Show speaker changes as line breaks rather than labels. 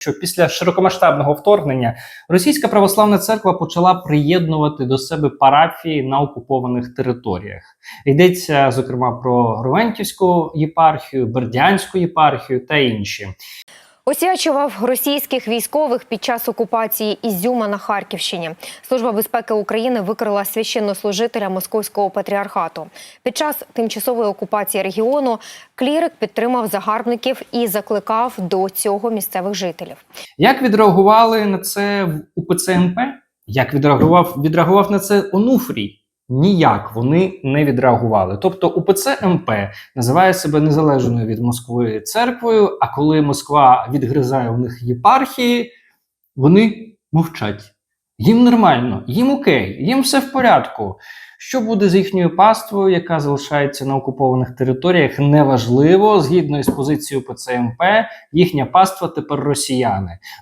що після широкомасштабного вторгнення Російська православна церква почала приєднувати до себе парафії на окупованих територіях. Йдеться зокрема про Гровентівську єпархію, Бердянську єпархію та інші.
Освячував російських військових під час окупації Ізюма на Харківщині. Служба безпеки України викрила священнослужителя Московського патріархату. Під час тимчасової окупації регіону клірик підтримав загарбників і закликав до цього місцевих жителів.
Як відреагували на це в УПЦ МП? Як відреагував, відреагував на це Онуфрій? Ніяк вони не відреагували. Тобто УПЦ МП називає себе незалежною від Москви церквою, а коли Москва відгризає у них єпархії, вони мовчать. Їм нормально, їм окей, їм все в порядку. Що буде з їхньою паствою, яка залишається на окупованих територіях, неважливо. Згідно із позицією ПЦМП, їхня паства тепер росіяни.